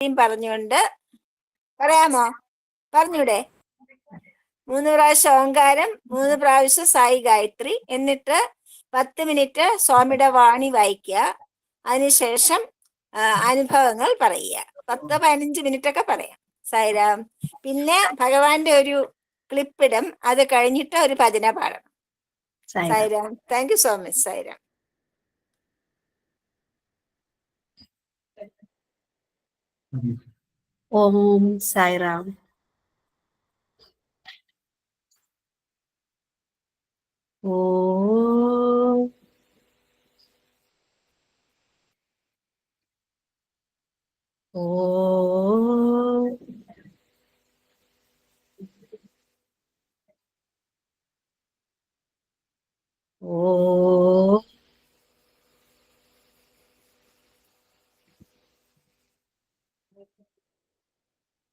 പറഞ്ഞുകൊണ്ട് പറയാമോ? പറഞ്ഞൂടെ. മൂന്ന് പ്രാവശ്യം ഓങ്കാരം മൂന്ന് പ്രാവശ്യം സായി ഗായത്രി. എന്നിട്ട് പത്ത് മിനിറ്റ് സ്വാമിയുടെ വാണി വായിക്കുക. അതിനുശേഷം അനുഭവങ്ങൾ പറയുക. പത്ത് പതിനഞ്ച് മിനിറ്റ് ഒക്കെ പറയാം. സായിരാം. പിന്നെ ഭഗവാന്റെ ഒരു ക്ലിപ്പിടും. അത് കഴിഞ്ഞിട്ട് ഒരു പതിന പാടണം. Sairam. Thank you so much Sairam. Mm-hmm. Om Sai Ram. Om. Om.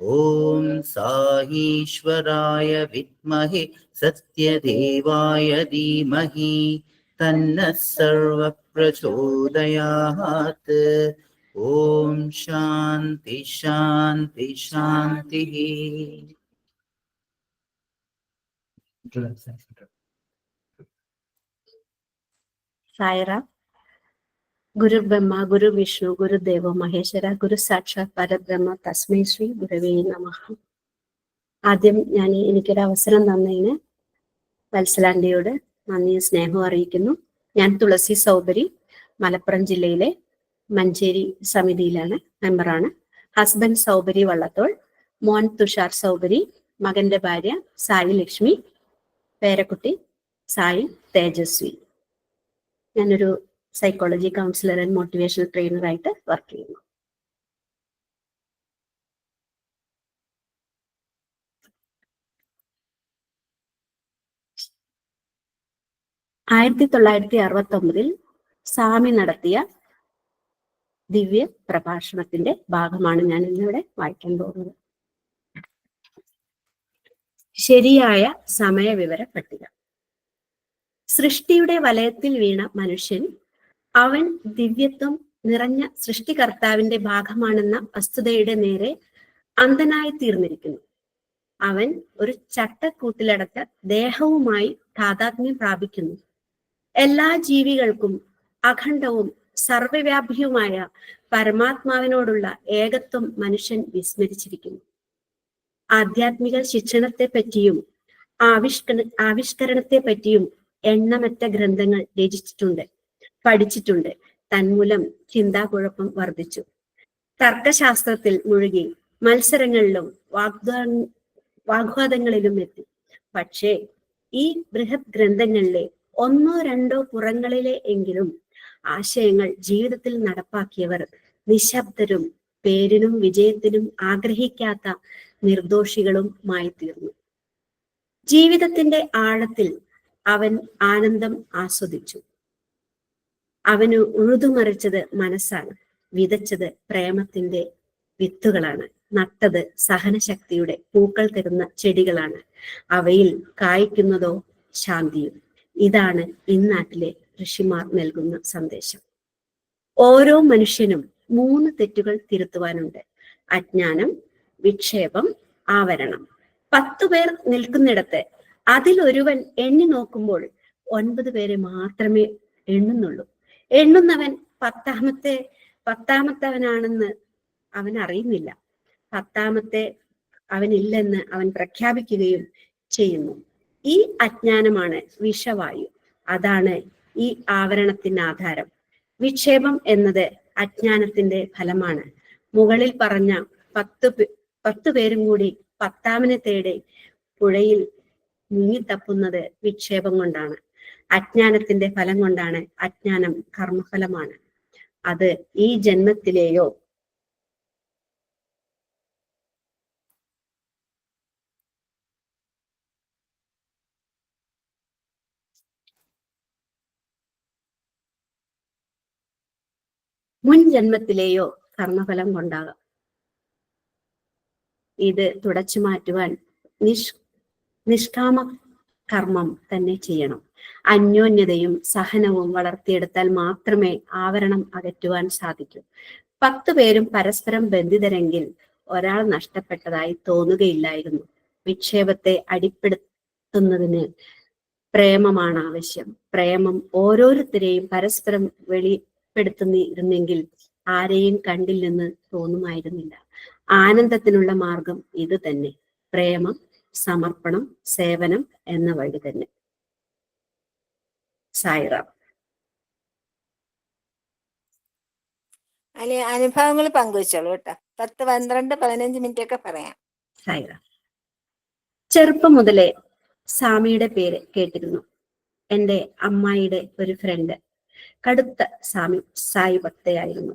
ॐ साहीश्वराय विद्महे सत्यदेवाय धीमहि तन्नः सर्वप्रचोदयात् ॐ शान्ति शान्ति शान्तिः सायरा ഗുരു ബ്രഹ്മ ഗുരു വിഷ്ണു ഗുരുദേവ മഹേശ്വര ഗുരു സാക്ഷാത് പരബ്രഹ്മ തസ്മൈ ശ്രീ ഗുരുവേ നമ. ആദ്യം ഞാൻ എനിക്കൊരു അവസരം തന്നതിന് വത്സലാന്റിയോട് നന്ദിയും സ്നേഹവും അറിയിക്കുന്നു. ഞാൻ തുളസി സൗബരി മലപ്പുറം ജില്ലയിലെ മഞ്ചേരി സമിതിയിലാണ് മെമ്പറാണ്. ഹസ്ബൻഡ് സൗബരി വള്ളത്തോൾ മോൻ തുഷാർ സൗബരി മകന്റെ ഭാര്യ സായി ലക്ഷ്മി പേരക്കുട്ടി സായി തേജസ്വി. ഞാനൊരു psychology counsellor and motivational trainer ആയിട്ട് വർക്ക് ചെയ്യുന്നു. ആയിരത്തി തൊള്ളായിരത്തി അറുപത്തി ഒമ്പതിൽ സ്വാമി നടത്തിയ ദിവ്യ പ്രഭാഷണത്തിന്റെ ഭാഗമാണ് ഞാൻ ഇന്നിവിടെ വായിക്കാൻ പോകുന്നത്. ശരിയായ സമയവിവര പട്ടിക. സൃഷ്ടിയുടെ വലയത്തിൽ വീണ മനുഷ്യൻ അവൻ ദിവ്യത്വം നിറഞ്ഞ സൃഷ്ടികർത്താവിന്റെ ഭാഗമാണെന്ന വസ്തുതയുടെ നേരെ അന്ധനായി തീർന്നിരിക്കുന്നു. അവൻ ഒരു ചട്ടക്കൂട്ടിലടച്ച ദേഹവുമായി താതാത്മ്യം പ്രാപിക്കുന്നു. എല്ലാ ജീവികൾക്കും അഖണ്ഡവും സർവവ്യാപിയുമായ പരമാത്മാവിനോടുള്ള ഏകത്വം മനുഷ്യൻ വിസ്മരിച്ചിരിക്കുന്നു. ആധ്യാത്മിക ശിക്ഷണത്തെ പറ്റിയും ആവിഷ്കരണ ആവിഷ്കരണത്തെ പറ്റിയും എണ്ണമറ്റ ഗ്രന്ഥങ്ങൾ രചിച്ചിട്ടുണ്ട്. പഠിച്ചിട്ടുണ്ട്. തന്മൂലം ചിന്താകുഴപ്പം വർദ്ധിച്ചു. തർക്കശാസ്ത്രത്തിൽ മുഴുകി മത്സരങ്ങളിലും വാഗ്വാ വാഗ്വാദങ്ങളിലും എത്തി. പക്ഷേ ഈ ബൃഹത് ഗ്രന്ഥങ്ങളിലെ ഒന്നോ രണ്ടോ പുറങ്ങളിലെ എങ്കിലും ആശയങ്ങൾ ജീവിതത്തിൽ നടപ്പാക്കിയവർ നിശബ്ദരും പേരിനും വിജയത്തിനും ആഗ്രഹിക്കാത്ത നിർദോഷികളുമായി തീർന്നു. ജീവിതത്തിന്റെ ആഴത്തിൽ അവൻ ആനന്ദം ആസ്വദിച്ചു. അവന് ഉഴുതുമറിച്ചത് മനസ്സാണ്. വിതച്ചത് പ്രേമത്തിന്റെ വിത്തുകളാണ്. നട്ടത് സഹനശക്തിയുടെ പൂക്കൾ തരുന്ന ചെടികളാണ്. അവയിൽ കായ്ക്കുന്നതോ ശാന്തിയും. ഇതാണ് ഇന്നാട്ടിലെ ഋഷിമാർ നൽകുന്ന സന്ദേശം. ഓരോ മനുഷ്യനും മൂന്ന് തെറ്റുകൾ തിരുത്തുവാനുണ്ട്. അജ്ഞാനം വിക്ഷേപം ആവരണം. പത്തു പേർ നിൽക്കുന്നിടത്ത് അതിലൊരുവൻ എണ്ണി നോക്കുമ്പോൾ ഒൻപത് പേരെ മാത്രമേ എണ്ണുന്നുള്ളൂ. എണ്ണുന്നവൻ പത്താമത്തെ പത്താമത്തവനാണെന്ന് അവൻ അറിയുന്നില്ല. പത്താമത്തെ അവനില്ലെന്ന് അവൻ പ്രഖ്യാപിക്കുകയും ചെയ്യുന്നു. ഈ അജ്ഞാനമാണ് വിഷവായു. അതാണ് ഈ ആവരണത്തിന് ആധാരം. വിക്ഷേപം എന്നത് അജ്ഞാനത്തിന്റെ ഫലമാണ്. മുകളിൽ പറഞ്ഞ പത്ത് പത്ത് പേരും കൂടി പത്താമനെ തേടി പുഴയിൽ മുങ്ങിത്തപ്പുന്നത് വിക്ഷേപം കൊണ്ടാണ്. അജ്ഞാനത്തിന്റെ ഫലം കൊണ്ടാണ് അജ്ഞാനം കർമ്മഫലമാണ്. അത് ഈ ജന്മത്തിലെയോ മുൻ ജന്മത്തിലെയോ കർമ്മഫലം കൊണ്ടാകാം. ഇത് തുടച്ചു മാറ്റുവാൻ നിഷ് നിഷ്കാമ കർമ്മം തന്നെ ചെയ്യണം. അന്യോന്യതയും സഹനവും വളർത്തിയെടുത്താൽ മാത്രമേ ആവരണം അകറ്റുവാൻ സാധിക്കൂ. പത്തു പേരും പരസ്പരം ബന്ധിതരെങ്കിൽ ഒരാൾ നഷ്ടപ്പെട്ടതായി തോന്നുകയില്ലായിരുന്നു. വിക്ഷേപത്തെ അടിപ്പെടുത്തുന്നതിന് പ്രേമമാണ് ആവശ്യം. പ്രേമം ഓരോരുത്തരെയും പരസ്പരം വെളിപ്പെടുത്തുന്നിരുന്നെങ്കിൽ ആരെയും കണ്ടില്ലെന്ന് തോന്നുമായിരുന്നില്ല. ആനന്ദത്തിനുള്ള മാർഗം ഇത് തന്നെ പ്രേമം സമർപ്പണം സേവനം എന്ന വഴി തന്നെ. സായിറാം. അല്ലെ അനുഭവങ്ങൾ പങ്കുവെച്ചോളൂ കേട്ടോ. പത്ത് പന്ത്രണ്ട് പതിനഞ്ച് മിനിറ്റ് ഒക്കെ പറയാം. സായിറാം. ചെറുപ്പം മുതലേ സ്വാമിയുടെ പേര് കേട്ടിരുന്നു. എന്റെ അമ്മായിയുടെ ഒരു ഫ്രണ്ട് കടുത്ത സ്വാമി സായി ഭക്തയായിരുന്നു.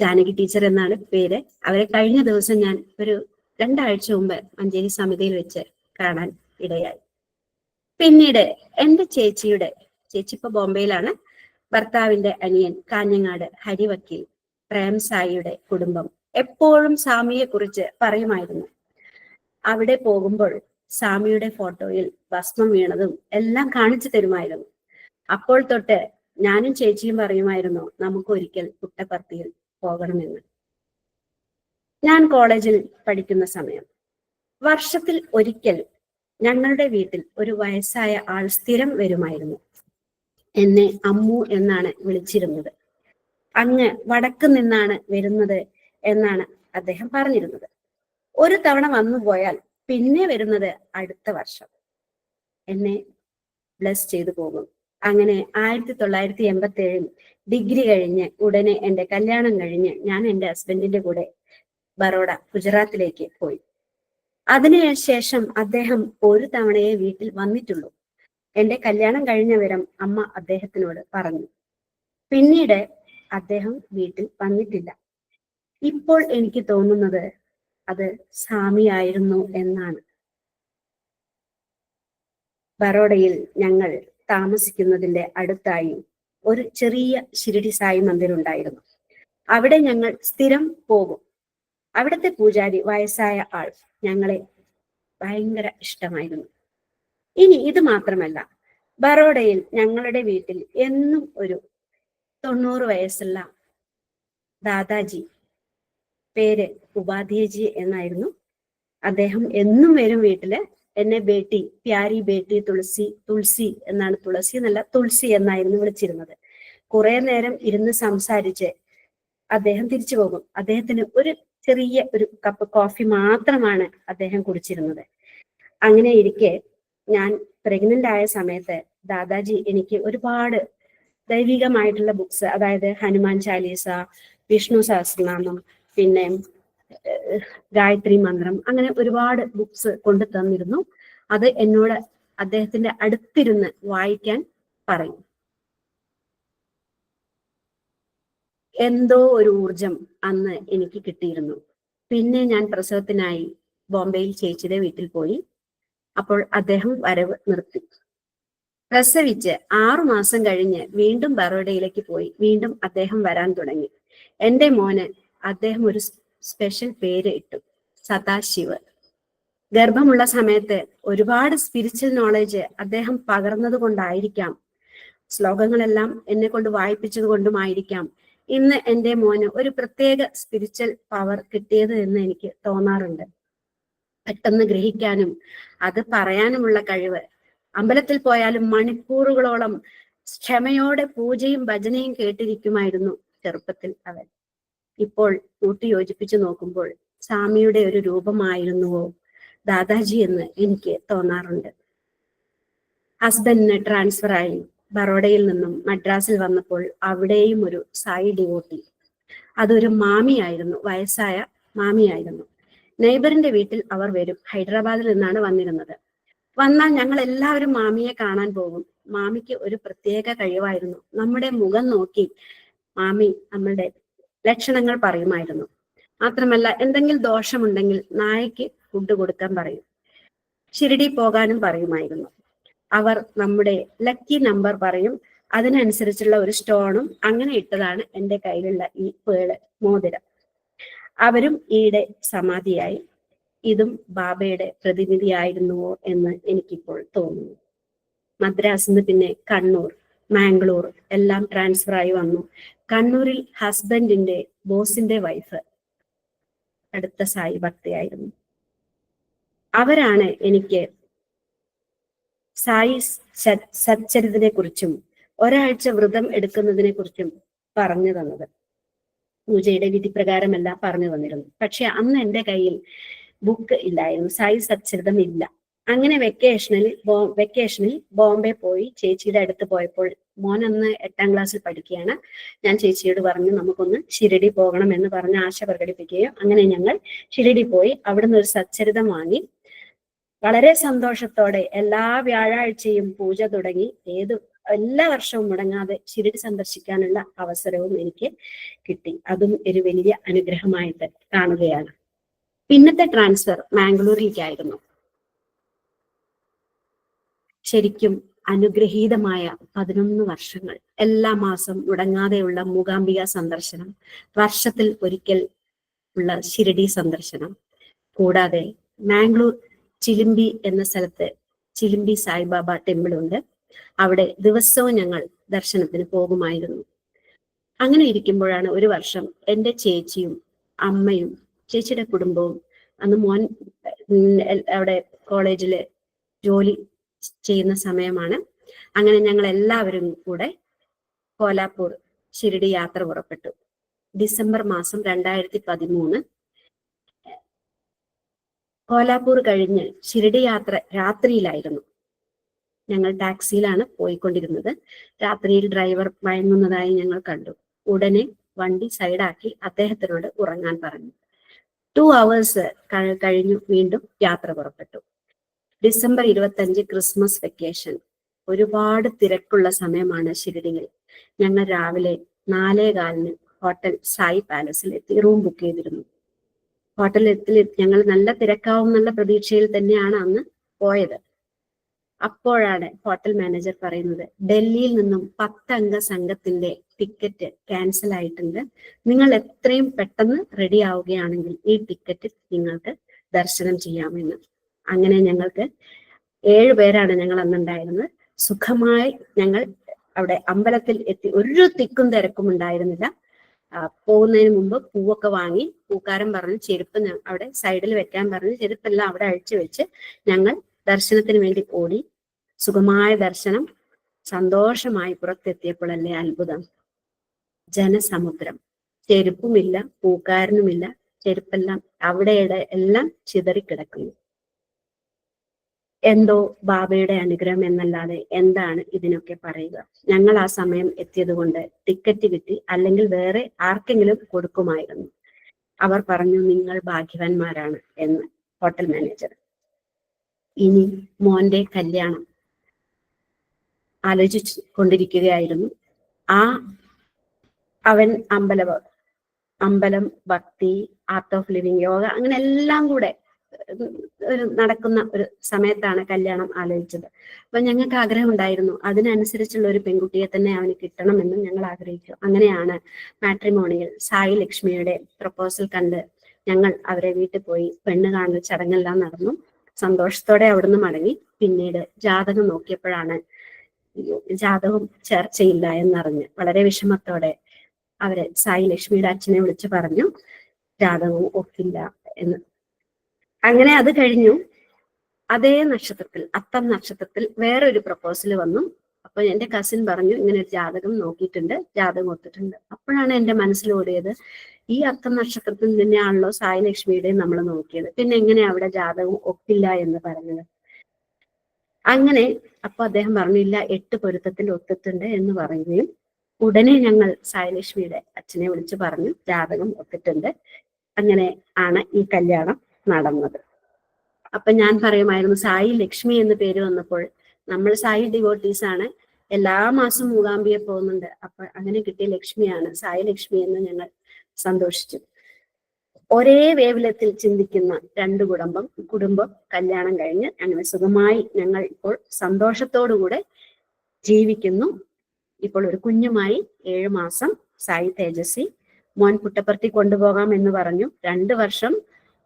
ജാനകി ടീച്ചർ എന്നാണ് പേര്. അവരെ കഴിഞ്ഞ ദിവസം ഞാൻ ഒരു രണ്ടാഴ്ച മുമ്പ് മഞ്ചേരി സമിതിയിൽ വെച്ച് കാണാൻ ഇടയായി. പിന്നീട് എന്റെ ചേച്ചിയുടെ ചേച്ചി ഇപ്പൊ ബോംബെയിലാണ്. ഭർത്താവിന്റെ അനിയൻ കാഞ്ഞങ്ങാട് ഹരിവക്കിൽ പ്രേം സായിയുടെ കുടുംബം എപ്പോഴും സ്വാമിയെ കുറിച്ച് പറയുമായിരുന്നു. അവിടെ പോകുമ്പോൾ സ്വാമിയുടെ ഫോട്ടോയിൽ ഭസ്മം വീണതും എല്ലാം കാണിച്ചു തരുമായിരുന്നു. അപ്പോൾ തൊട്ട് ഞാനും ചേച്ചിയും പറയുമായിരുന്നു നമുക്ക് ഒരിക്കൽ പുട്ടപ്പർത്തിയിൽ പോകണമെന്ന്. ഞാൻ കോളേജിൽ പഠിക്കുന്ന സമയം. വർഷത്തിൽ ഒരിക്കൽ ഞങ്ങളുടെ വീട്ടിൽ ഒരു വയസ്സായ ആൾ സ്ഥിരം വരുമായിരുന്നു. എന്നെ അമ്മു എന്നാണ് വിളിച്ചിരുന്നത്. അങ്ങ് വടക്ക് നിന്നാണ് വരുന്നത് എന്നാണ് അദ്ദേഹം പറഞ്ഞിരുന്നത്. ഒരു തവണ വന്നു പോയാൽ പിന്നെ വരുന്നത് അടുത്ത വർഷം. എന്നെ ബ്ലസ് ചെയ്തു പോകും. അങ്ങനെ ആയിരത്തി തൊള്ളായിരത്തി എൺപത്തി ഏഴിൽ ഡിഗ്രി കഴിഞ്ഞ് ഉടനെ എന്റെ കല്യാണം കഴിഞ്ഞ് ഞാൻ എന്റെ ഹസ്ബൻഡിന്റെ കൂടെ ബറോഡ ഗുജറാത്തിലേക്ക് പോയി. അതിനുശേഷം അദ്ദേഹം ഒരു തവണയെ വീട്ടിൽ വന്നിട്ടുള്ളൂ. എന്റെ കല്യാണം കഴിഞ്ഞ വിവരം അമ്മ അദ്ദേഹത്തിനോട് പറഞ്ഞു. പിന്നീട് അദ്ദേഹം വീട്ടിൽ വന്നിട്ടില്ല. ഇപ്പോൾ എനിക്ക് തോന്നുന്നത് അത് സ്വാമിയായിരുന്നു എന്നാണ്. ബറോഡയിൽ ഞങ്ങൾ താമസിക്കുന്നതിന്റെ അടുത്തായി ഒരു ചെറിയ ശിരിടി സായി മന്ദിർ ഉണ്ടായിരുന്നു അവിടെ ഞങ്ങൾ സ്ഥിരം പോകും. അവിടുത്തെ പൂജാരി വയസ്സായ ആൾ ഞങ്ങളെ ഭയങ്കര ഇഷ്ടമായിരുന്നു. ഇനി ഇത് മാത്രമല്ല ബറോഡയിൽ ഞങ്ങളുടെ വീട്ടിൽ എന്നും ഒരു തൊണ്ണൂറ് വയസ്സുള്ള ദാദാജി പേര് ഉപാധ്യജി എന്നായിരുന്നു. അദ്ദേഹം എന്നും വരും വീട്ടിൽ. എന്നെ ബേട്ടി പ്യാരി ബേട്ടി തുളസി തുളസി എന്നാണ് തുളസി എന്നല്ല തുളസി എന്നായിരുന്നു വിളിച്ചിരുന്നത്. കുറെ നേരം ഇരുന്ന് സംസാരിച്ച് അദ്ദേഹം തിരിച്ചു പോകും. അദ്ദേഹത്തിന് ഒരു ചെറിയ ഒരു കപ്പ് കോഫി മാത്രമാണ് അദ്ദേഹം കുടിച്ചിരുന്നത്. അങ്ങനെ ഇരിക്കെ ഞാൻ പ്രഗ്നന്റ് ആയ സമയത്ത് ദാദാജി എനിക്ക് ഒരുപാട് ദൈവികമായിട്ടുള്ള ബുക്സ് അതായത് ഹനുമാൻ ചാലീസ വിഷ്ണു സഹസ്രനാമം പിന്നെ ഗായത്രി മന്ത്രം അങ്ങനെ ഒരുപാട് ബുക്സ് കൊണ്ടു തന്നിരുന്നു. അത് എന്നോട് അദ്ദേഹത്തിന്റെ അടുത്തിരുന്ന് വായിക്കാൻ പറയും. എന്തോ ഒരു ഊർജം അന്ന് എനിക്ക് കിട്ടിയിരുന്നു. പിന്നെ ഞാൻ പ്രസവത്തിനായി ബോംബെയിൽ ചേച്ചിയുടെ വീട്ടിൽ പോയി. അപ്പോൾ അദ്ദേഹം വരവ് നിർത്തി. പ്രസവിച്ച് ആറു മാസം കഴിഞ്ഞ് വീണ്ടും ബറോഡയിലേക്ക് പോയി. വീണ്ടും അദ്ദേഹം വരാൻ തുടങ്ങി. എന്റെ മോന് അദ്ദേഹം ഒരു സ്പെഷ്യൽ പേര് ഇട്ടു. സദാശിവ്. ഗർഭമുള്ള സമയത്ത് ഒരുപാട് സ്പിരിച്വൽ നോളജ് അദ്ദേഹം പകർന്നത് കൊണ്ടായിരിക്കാം ശ്ലോകങ്ങളെല്ലാം എന്നെ കൊണ്ട് വായിപ്പിച്ചത് കൊണ്ടുമായിരിക്കാം ഇന്ന് എന്റെ മോന് ഒരു പ്രത്യേക സ്പിരിച്വൽ പവർ കിട്ടിയത് എന്ന് എനിക്ക് തോന്നാറുണ്ട്. പെട്ടെന്ന് ഗ്രഹിക്കാനും അത് പറയാനുമുള്ള കഴിവ്. അമ്പലത്തിൽ പോയാലും മണിക്കൂറുകളോളം ക്ഷമയോടെ പൂജയും ഭജനയും കേട്ടിരിക്കുമായിരുന്നു ചെറുപ്പത്തിൽ അവൻ. ഇപ്പോൾ കൂട്ടി യോജിപ്പിച്ചു നോക്കുമ്പോൾ സ്വാമിയുടെ ഒരു രൂപമായിരുന്നുവോ? ദാദാജി എന്ന് എനിക്ക് തോന്നാറുണ്ട്. ഹസ്ബൻഡിന് ട്രാൻസ്ഫർ ആയി. ബറോഡയിൽ നിന്നും മദ്രാസിൽ വന്നപ്പോൾ അവിടെയും ഒരു സായി ഡിവോട്ടി. അതൊരു മാമിയായിരുന്നു വയസ്സായ മാമിയായിരുന്നു. നെയ്ബറിന്റെ വീട്ടിൽ അവർ വരും ഹൈദരാബാദിൽ നിന്നാണ് വന്നിരുന്നത്. വന്നാൽ ഞങ്ങൾ എല്ലാവരും മാമിയെ കാണാൻ പോകും. മാമിക്ക് ഒരു പ്രത്യേക കഴിവായിരുന്നു. നമ്മുടെ മുഖം നോക്കി മാമി നമ്മളുടെ ലക്ഷണങ്ങൾ പറയുമായിരുന്നു. മാത്രമല്ല എന്തെങ്കിലും ദോഷമുണ്ടെങ്കിൽ നായിക്ക് ഫുഡ് കൊടുക്കാൻ പറയും. ഷിരിടി പോകാനും പറയുമായിരുന്നു. അവർ നമ്മുടെ ലക്കി നമ്പർ പറയും. അതിനനുസരിച്ചുള്ള ഒരു സ്റ്റോണും അങ്ങനെ ഇട്ടതാണ് എന്റെ കയ്യിലുള്ള ഈ പേൾ മോതിരം. അവരും ഈയിടെ സമാധിയായി. ഇതും ബാബയുടെ പ്രതിനിധിയായിരുന്നുവോ എന്ന് എനിക്കിപ്പോൾ തോന്നുന്നു. മദ്രാസിൽ നിന്ന് പിന്നെ കണ്ണൂർ മാംഗ്ലൂർ എല്ലാം ട്രാൻസ്ഫർ ആയി വന്നു. കണ്ണൂരിൽ ഹസ്ബൻഡിന്റെ ബോസിന്റെ വൈഫ് അടുത്ത സായി ഭക്തിയായിരുന്നു. അവരാണ് എനിക്ക് സായി സച്ചരിതനെ കുറിച്ചും ഒരാഴ്ച വ്രതം എടുക്കുന്നതിനെ കുറിച്ചും പറഞ്ഞു തന്നത്. പൂജയുടെ വിധി പ്രകാരമല്ല പറഞ്ഞു തന്നിരുന്നു പക്ഷെ അന്ന് എന്റെ കയ്യിൽ ബുക്ക് ഇല്ലായിരുന്നു. സായി സച്ചരിതം ഇല്ല. അങ്ങനെ വെക്കേഷനിൽ വെക്കേഷനിൽ ബോംബെ പോയി. ചേച്ചിയുടെ അടുത്ത് പോയപ്പോൾ മോൻ അന്ന് എട്ടാം ക്ലാസ്സിൽ പഠിക്കുകയാണ്. ഞാൻ ചേച്ചിയോട് പറഞ്ഞു നമുക്കൊന്ന് ഷിരടി പോകണം എന്ന് പറഞ്ഞ് ആശ പ്രകടിപ്പിക്കുകയും അങ്ങനെ ഞങ്ങൾ ഷിരടി പോയി. അവിടുന്ന് ഒരു സച്ചരിതം വാങ്ങി. വളരെ സന്തോഷത്തോടെ എല്ലാ വ്യാഴാഴ്ചയും പൂജ തുടങ്ങി ഏത് എല്ലാ വർഷവും മുടങ്ങാതെ ശിരിടി സന്ദർശിക്കാനുള്ള അവസരവും എനിക്ക് കിട്ടി. അതും ഒരു വലിയ അനുഗ്രഹമായിട്ട് കാണുകയാണ്. പിന്നത്തെ ട്രാൻസ്ഫർ മാംഗ്ലൂരിലേക്കായിരുന്നു. ശരിക്കും അനുഗ്രഹീതമായ പതിനൊന്ന് വർഷങ്ങൾ എല്ലാ മാസം മുടങ്ങാതെയുള്ള മൂകാംബിക സന്ദർശനം വർഷത്തിൽ ഒരിക്കൽ ഉള്ള ശിരടി സന്ദർശനം. കൂടാതെ മാംഗ്ലൂർ ചിലിമ്പി എന്ന സ്ഥലത്ത് ചിലിമ്പി സായിബാബ ടെമ്പിൾ ഉണ്ട്. അവിടെ ദിവസവും ഞങ്ങൾ ദർശനത്തിന് പോകുമായിരുന്നു. അങ്ങനെ ഇരിക്കുമ്പോഴാണ് ഒരു വർഷം എന്റെ ചേച്ചിയും അമ്മയും ചേച്ചിയുടെ കുടുംബവും അന്ന് മോൻ അവിടെ കോളേജിൽ ജോലി ചെയ്യുന്ന സമയമാണ്. അങ്ങനെ ഞങ്ങൾ എല്ലാവരും കൂടെ കോലാപ്പൂർ ഷിരിഡി യാത്ര പുറപ്പെട്ടു. ഡിസംബർ മാസം രണ്ടായിരത്തി പതിമൂന്ന് കോലാപ്പൂർ കഴിഞ്ഞ് ഷിരടി യാത്ര രാത്രിയിലായിരുന്നു. ഞങ്ങൾ ടാക്സിയിലാണ് പോയിക്കൊണ്ടിരുന്നത്. രാത്രിയിൽ ഡ്രൈവർ മയങ്ങുന്നതായി ഞങ്ങൾ കണ്ടു. ഉടനെ വണ്ടി സൈഡാക്കി അദ്ദേഹത്തിനോട് ഉറങ്ങാൻ പറഞ്ഞു. ടു അവേഴ്സ് കഴിഞ്ഞു വീണ്ടും യാത്ര പുറപ്പെട്ടു. ഡിസംബർ ഇരുപത്തഞ്ച് ക്രിസ്മസ് വെക്കേഷൻ. ഒരുപാട് തിരക്കുള്ള സമയമാണ് ഷിരടിയിൽ ഞങ്ങൾ രാവിലെ നാലേ കാലിന് ഹോട്ടൽ സായി പാലസിൽ എത്തി റൂം ബുക്ക് ചെയ്തിരുന്നു. ഹോട്ടലിൽ ഞങ്ങൾ നല്ല തിരക്കാവും എന്നുള്ള പ്രതീക്ഷയിൽ തന്നെയാണ് അന്ന് പോയത്. അപ്പോഴാണ് ഹോട്ടൽ മാനേജർ പറയുന്നത് ഡൽഹിയിൽ നിന്നും പത്തംഗ സംഘത്തിന്റെ ടിക്കറ്റ് ക്യാൻസൽ ആയിട്ടുണ്ട്. നിങ്ങൾ എത്രയും പെട്ടെന്ന് റെഡി ആവുകയാണെങ്കിൽ ഈ ടിക്കറ്റ് നിങ്ങൾക്ക് ദർശനം ചെയ്യാമെന്ന്. അങ്ങനെ ഞങ്ങൾക്ക് ഏഴ് പേരാണ് ഞങ്ങൾ അന്നുണ്ടായിരുന്നത് സുഖമായി ഞങ്ങൾ അവിടെ അമ്പലത്തിൽ എത്തി. ഒരു തിക്കും തിരക്കും ഉണ്ടായിരുന്നില്ല. പോകുന്നതിന് മുമ്പ് പൂവൊക്കെ വാങ്ങി പൂക്കാരൻ പറഞ്ഞു ചെരുപ്പ് അവിടെ സൈഡിൽ വെക്കാൻ പറഞ്ഞു ചെരുപ്പെല്ലാം അവിടെ അഴിച്ചു വെച്ച് ഞങ്ങൾ ദർശനത്തിന് വേണ്ടി ഓടി സുഖമായ ദർശനം സന്തോഷമായി പുറത്തെത്തിയപ്പോഴല്ലേ അത്ഭുതം. ജനസമുദ്രം. ചെരുപ്പുമില്ല പൂക്കാരനുമില്ല ചെരുപ്പെല്ലാം അവിടെയുടെ എല്ലാം ചിതറിക്കിടക്കുന്നു. എന്തോ ബാബയുടെ അനുഗ്രഹം എന്നല്ലാതെ എന്താണ് ഇതിനൊക്കെ പറയുക? ഞങ്ങൾ ആ സമയം എത്തിയത് കൊണ്ട് ടിക്കറ്റ് കിട്ടി അല്ലെങ്കിൽ വേറെ ആർക്കെങ്കിലും കൊടുക്കുമായിരുന്നു. അവർ പറഞ്ഞു നിങ്ങൾ ഭാഗ്യവാന്മാരാണ് എന്ന് ഹോട്ടൽ മാനേജർ ഇനി മോന്റെ കല്യാണം ആലോചിച്ചു കൊണ്ടിരിക്കുകയായിരുന്നു ആ അവൻ അമ്പല അമ്പലം ഭക്തി ആർട്ട് ഓഫ് ലിവിങ് യോഗ അങ്ങനെ എല്ലാം കൂടെ ഒരു നടക്കുന്ന ഒരു സമയത്താണ് കല്യാണം ആലോചിച്ചത്. അപ്പൊ ഞങ്ങൾക്ക് ആഗ്രഹം ഉണ്ടായിരുന്നു അതിനനുസരിച്ചുള്ള ഒരു പെൺകുട്ടിയെ തന്നെ അവന് കിട്ടണമെന്നും ഞങ്ങൾ ആഗ്രഹിച്ചു. അങ്ങനെയാണ് മാട്രിമോണിയിൽ സായി ലക്ഷ്മിയുടെ പ്രപ്പോസൽ കണ്ട് ഞങ്ങൾ അവരെ വീട്ടിൽ പോയി പെണ്ണ് കാണൽ ചടങ്ങെല്ലാം നടന്നു. സന്തോഷത്തോടെ അവിടുന്ന് മടങ്ങി. പിന്നീട് ജാതകം നോക്കിയപ്പോഴാണ് ജാതകം ചേർച്ചയില്ല എന്നറിഞ്ഞ് വളരെ വിഷമത്തോടെ അവരെ സായി ലക്ഷ്മിയുടെ അച്ഛനെ വിളിച്ചു പറഞ്ഞു ജാതകവും ഒക്കില്ല എന്ന് അങ്ങനെ അത് കഴിഞ്ഞു. അതേ നക്ഷത്രത്തിൽ അത്തം നക്ഷത്രത്തിൽ വേറൊരു പ്രപ്പോസൽ വന്നു. അപ്പൊ എന്റെ കസിൻ പറഞ്ഞു ഇങ്ങനെ ഒരു ജാതകം നോക്കിയിട്ടുണ്ട് ജാതകം ഒത്തിട്ടുണ്ട്. അപ്പോഴാണ് എന്റെ മനസ്സിൽ ഓടിയത്. ഈ അത്തം നക്ഷത്രത്തിൽ തന്നെയാണല്ലോ സായി ലക്ഷ്മിയുടെയും നമ്മൾ നോക്കിയത്. പിന്നെ എങ്ങനെ അവിടെ ജാതകം ഒക്കില്ല എന്ന് പറഞ്ഞത്? അങ്ങനെ അപ്പൊ അദ്ദേഹം പറഞ്ഞില്ല എട്ട് പൊരുത്തത്തിൽ ഒത്തിട്ടുണ്ട് എന്ന് പറയുകയും ഉടനെ ഞങ്ങൾ സായലക്ഷ്മിയുടെ അച്ഛനെ വിളിച്ചു പറഞ്ഞു ജാതകം ഒത്തിട്ടുണ്ട്. അങ്ങനെ ആണ് ഈ കല്യാണം. നടന്നത്. അപ്പൊ ഞാൻ പറയുമായിരുന്നു സായി ലക്ഷ്മി എന്ന് പേര് വന്നപ്പോൾ നമ്മൾ സായി ഡിവോട്ടീസ് ആണ് എല്ലാ മാസവും മൂകാംബിയെ പോകുന്നുണ്ട്. അപ്പൊ അങ്ങനെ കിട്ടിയ ലക്ഷ്മിയാണ് സായി ലക്ഷ്മി എന്ന് ഞങ്ങൾ സന്തോഷിച്ചു. ഒരേ വേവലത്തിൽ ചിന്തിക്കുന്ന രണ്ട് കുടുംബം കുടുംബം കല്യാണം കഴിഞ്ഞ് അങ്ങനെ സുഖമായി ഞങ്ങൾ ഇപ്പോൾ സന്തോഷത്തോടുകൂടെ ജീവിക്കുന്നു. ഇപ്പോൾ ഒരു കുഞ്ഞുമായി ഏഴു മാസം സായി തേജസ്വി മോൻ പുട്ടപ്പർത്തി കൊണ്ടുപോകാം എന്ന് പറഞ്ഞു. രണ്ട് വർഷം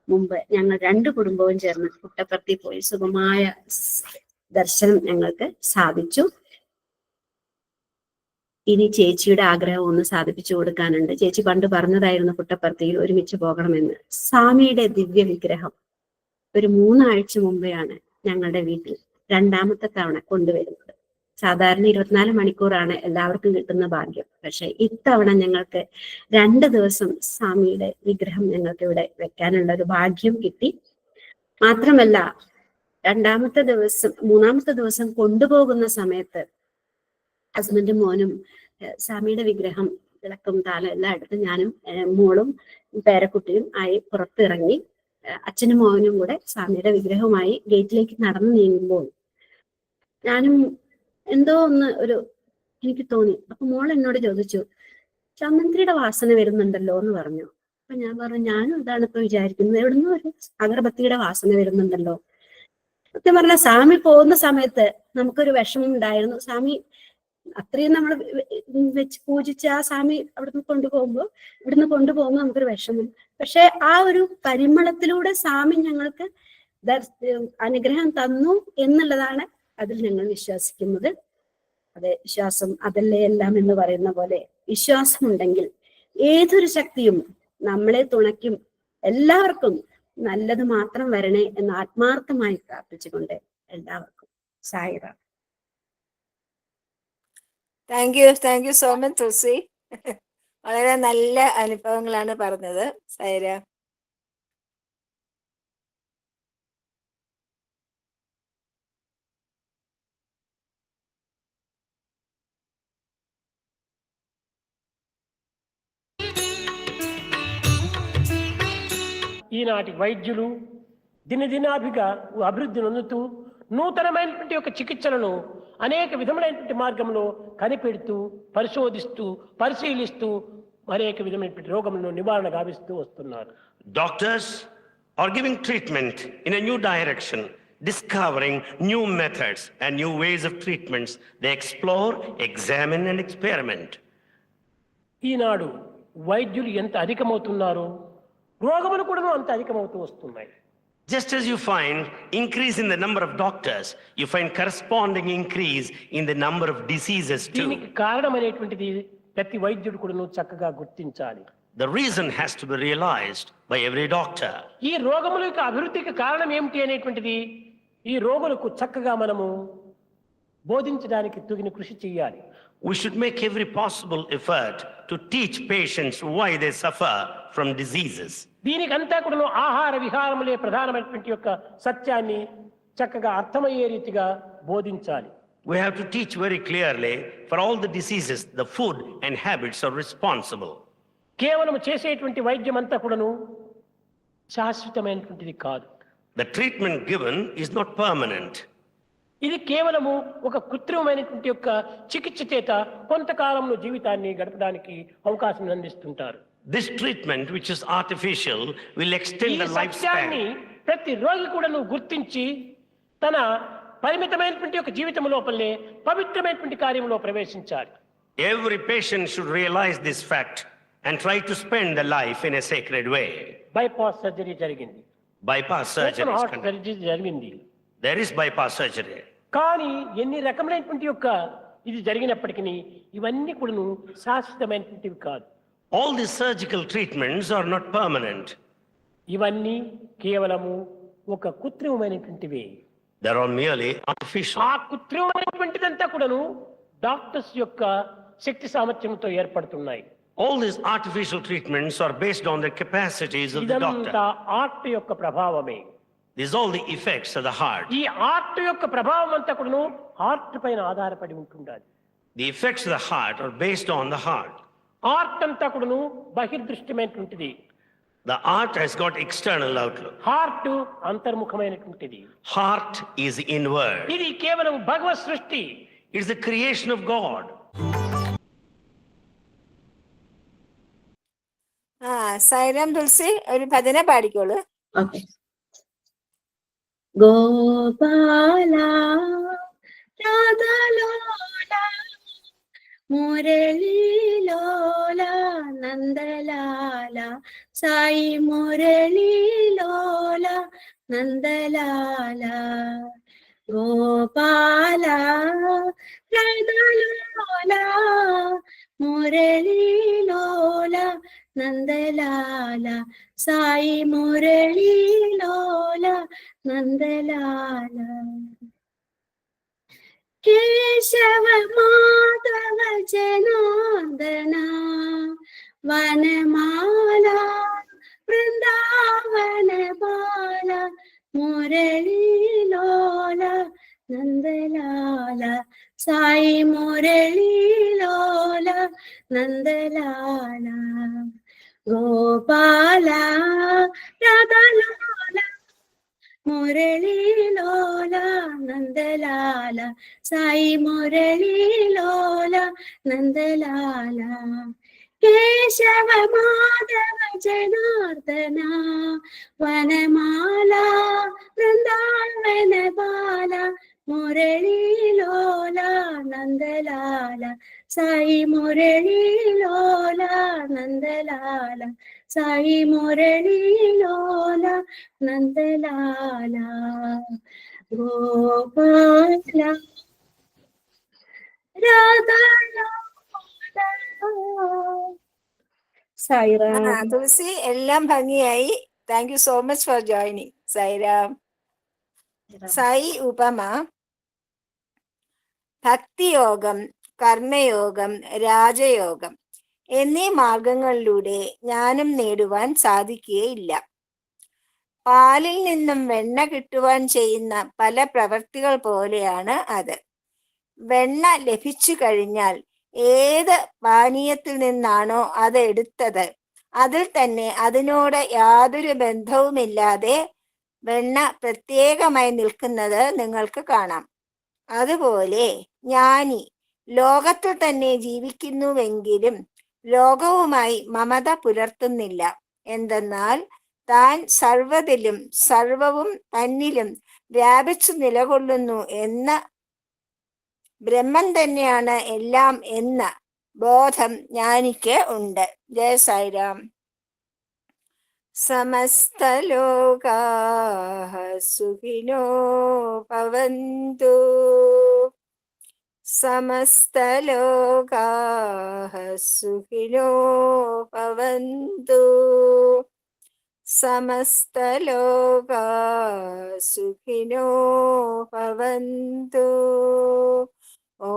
മുമ്പ് ഞങ്ങൾ രണ്ട് കുടുംബവും ചേർന്ന് പുട്ടപ്പർത്തി പോയി സുഖമായ ദർശനം ഞങ്ങൾക്ക് സാധിച്ചു. ഇനി ചേച്ചിയുടെ ആഗ്രഹം ഒന്ന് സാധിപ്പിച്ചു കൊടുക്കാനുണ്ട്. ചേച്ചി പണ്ട് പറഞ്ഞതായിരുന്നു പുട്ടപ്പർത്തിയിൽ ഒരുമിച്ച് പോകണമെന്ന്. സ്വാമിയുടെ ദിവ്യ വിഗ്രഹം ഒരു മൂന്നാഴ്ച മുമ്പെയാണ് ഞങ്ങളുടെ വീട്ടിൽ രണ്ടാമത്തെ തവണ കൊണ്ടുവരുന്നത്. സാധാരണ ഇരുപത്തിനാല് മണിക്കൂറാണ് എല്ലാവർക്കും കിട്ടുന്ന ഭാഗ്യം. പക്ഷെ ഇത്തവണ ഞങ്ങൾക്ക് രണ്ട് ദിവസം സ്വാമിയുടെ വിഗ്രഹം ഞങ്ങൾക്ക് ഇവിടെ വെക്കാനുള്ള ഒരു ഭാഗ്യം കിട്ടി. മാത്രമല്ല രണ്ടാമത്തെ ദിവസം മൂന്നാമത്തെ ദിവസം കൊണ്ടുപോകുന്ന സമയത്ത് ഹസ്ബൻഡും മോനും സ്വാമിയുടെ വിഗ്രഹം വിളക്കും താലം എല്ലാം എടുത്ത് ഞാനും മോളും പേരക്കുട്ടിയും ആയി പുറത്തിറങ്ങി അച്ഛനും മോനും കൂടെ സ്വാമിയുടെ വിഗ്രഹവുമായി ഗേറ്റിലേക്ക് നടന്നു നീങ്ങുമ്പോൾ ഞാനും എന്തോ ഒന്ന് ഒരു എനിക്ക് തോന്നി. അപ്പൊ മോൾ എന്നോട് ചോദിച്ചു ചമന്തിയുടെ വാസന വരുന്നുണ്ടല്ലോ എന്ന് പറഞ്ഞു. അപ്പൊ ഞാൻ പറഞ്ഞു ഞാനും ഇതാണ് ഇപ്പൊ വിചാരിക്കുന്നത്. എവിടുന്ന് ഒരു അഗർബത്തിയുടെ വാസന വരുന്നുണ്ടല്ലോ. സത്യം പറഞ്ഞ സ്വാമി പോകുന്ന സമയത്ത് നമുക്കൊരു വിഷമം ഉണ്ടായിരുന്നു സ്വാമി അത്രയും നമ്മൾ വെച്ച് പൂജിച്ച് ആ സ്വാമി അവിടുന്ന് കൊണ്ടുപോകുമ്പോൾ ഇവിടുന്ന് കൊണ്ടുപോകുമ്പോൾ നമുക്കൊരു വിഷമം. പക്ഷെ ആ ഒരു പരിമളത്തിലൂടെ സ്വാമി ഞങ്ങൾക്ക് അനുഗ്രഹം തന്നു എന്നുള്ളതാണ് അതിൽ ഞങ്ങൾ വിശ്വസിക്കുന്നത്. അതെ വിശ്വാസം അതല്ലേ എല്ലാം എന്ന് പറയുന്ന പോലെ വിശ്വാസം ഉണ്ടെങ്കിൽ ഏതൊരു ശക്തിയും നമ്മളെ തുണയ്ക്കും. എല്ലാവർക്കും നല്ലത് മാത്രം വരണേ എന്ന് ആത്മാർത്ഥമായി പ്രാർത്ഥിച്ചുകൊണ്ട് എല്ലാവർക്കും Sairam. Thank you thank you so much Tulasi. വളരെ നല്ല അനുഭവങ്ങളാണ് പറഞ്ഞത് സൈര ఈనాటి వైద్యులు దినదినాభిగా అభివృద్ధి నొందుతూ నూతనమైనటువంటి యొక్క చికిత్సలను అనేక విధములైనటువంటి మార్గంలో కనిపెడుతూ పరిశోధిస్తూ పరిశీలిస్తూ అనేక విధమైనటువంటి రోగములను నివారణ గావిస్తూ వస్తున్నారు Doctors are giving treatment in a new direction, discovering new methods and new ways of treatments. They explore, examine, and experiment. ఈనాడు వైద్యులు ఎంత అధికమవుతున్నారో రోగములు కూడా అంత అధికమవుతూ వస్తున్నాయి Just as you find increase in the number of doctors, you find corresponding increase in the number of diseases too. దీనికి కారణమైనటువంటిది ప్రతి వైద్యుడు కూడా చక్కగా గుర్తించాలి The reason has to be realized by every doctor. ఈ రోగముల యొక్క అభివృద్ధికి కారణం ఏమిటి అనేటువంటిది ఈ రోగులకు చక్కగా మనము బోధించడానికి తగిన కృషి చేయాలి We should make every possible effort to teach patients why they suffer from diseases. దీనికంతా కూడా ఆహార విహారములే ప్రధానమైనటువంటి యొక్క సత్యాన్ని చక్కగా అర్థమయ్యే రీతిగా బోధించాలి We have to teach very clearly for all the diseases, the food and habits are responsible. కేవలం చేసేటువంటి వైద్యం అంతా కూడాను శాశ్వతమైనటువంటిది కాదు The treatment given is not permanent. ఇది కేవలము ఒక కృత్రిమమైనటువంటి యొక్క చికిత్స చేత కొంతకాలంలో జీవితాన్ని గడపడానికి అవకాశం అందిస్తుంటారు this treatment which is artificial will extend life span ప్రతి రోజు కూడా నువ్వు గుర్తించి తన పరిమితమైనటువంటి ఒక జీవితం లోపలే పవిత్రమైనటువంటి కార్యంలో ప్రవేశించాలి. Every patient should realise this fact and try to spend the life in a sacred way bypass surgery జరిగింది. బైపాస్ సర్జరీ హార్ట్ జరిగింది. దేర్ ఇస్ బైపాస్ సర్జరీ కానీ ఎన్ని రకమైనటువంటి యొక్క ఇది జరిగినప్పటికీ ఇవన్నీ కూడా శాశ్వతమైనటువంటివి కాదు. All the surgical treatments are not permanent ఇవన్నీ కేవలము ఒక కృత్రిమమైనటువంటివి. దర్ ఆర్ మియర్లీ ఆర్టిఫిషియల్ ఆ కృత్రిమమైనటువంటిదంతా కూడాను డాక్టర్స్ యొక్క శక్తి సామర్థ్యంతో ఏర్పడుతున్నాయి. All this artificial treatments are based on the capacities of the doctor art యొక్క ప్రభావమే. This all the effects of the heart ఈ ఆర్ట్ యొక్క ప్రభావం అంతా కూడాను హార్ట్ పైన ఆధారపడి ఉంటుండాలి. The effects of the heart are based on the heart art అంతా కూడాను బహిర్దృష్టమైనటువంటిది The art has got external outlook. Heart అంతర్ముఖమైనటువంటిది Heart is inward. ఇది కేవలం భగవత్ సృష్టి It's the creation of God. ആ സൈറാം തുളസി ഒരു ഭജന പാടിക്കോളൂ ഓക്കെ ഗോപാല രാധാലോല മുരളീലോല നന്ദലാല. സായി മുരളീലോല നന്ദലാല. ഗോപാല നന്ദലോല മുരളീലോല നന്ദലാല. സായി മുരളീലോല നന്ദലാല. കേശവ മാധവ ജനാർദ്ദന വനമാല വൃന്ദാവന ബാല മുരളീലോല നന്ദലാല സായി മുരളീലോല നന്ദലാല ഗോപാല രാധലോല മുരളീലോല നന്ദലാല. സായി മുരളീലോല നന്ദലാല. കേശവ മാധവ ജനാർദന വനമാല വൃന്ദാവന ബാല. മുരളീലോല നന്ദലാല. സായി മുരളീലോല നന്ദലാല. സായി മുരളിലോല നന്ദലാല ഗോപാല തുളസി എല്ലാം ഭംഗിയായി. Thank you so much for joining Sairam Sai Upama. ഭക്തിയോഗം കർമ്മയോഗം രാജയോഗം. എന്നീ മാർഗങ്ങളിലൂടെ ജ്ഞാനം നേടുവാൻ സാധിക്കുകയില്ല. പാലിൽ നിന്നും വെണ്ണ കിട്ടുവാൻ ചെയ്യുന്ന പല പ്രവൃത്തികൾ പോലെയാണ് അത്. വെണ്ണ ലഭിച്ചു കഴിഞ്ഞാൽ ഏത് പാനീയത്തിൽ നിന്നാണോ അത് എടുത്തത് അതിൽ തന്നെ അതിനോട് യാതൊരു ബന്ധവുമില്ലാതെ വെണ്ണ പ്രത്യേകമായി നിൽക്കുന്നത് നിങ്ങൾക്ക് കാണാം. അതുപോലെ ജ്ഞാനി ലോകത്തിൽ തന്നെ ജീവിക്കുന്നുവെങ്കിലും ലോകവുമായി മമത പുലർത്തുന്നില്ല. എന്തെന്നാൽ താൻ സർവതിലും സർവവും തന്നിലും വ്യാപിച്ചു നിലകൊള്ളുന്നു എന്ന ബ്രഹ്മൻ തന്നെയാണ് എല്ലാം എന്ന ബോധം ജ്ഞാനിക്ക് ഉണ്ട്. ജയ സായിരാം. സമസ്തലോകാ സുഖിനോ ഭവന്തു. സമസ്തലോകാः സുഖിനോ ഭവന്തു സമസ്തലോകാ സുഖിനോ ഭവന്തു ഓ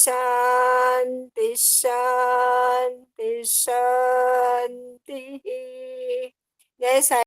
ശാന്തി ശാന്തി ശാന്തി ജയ സായി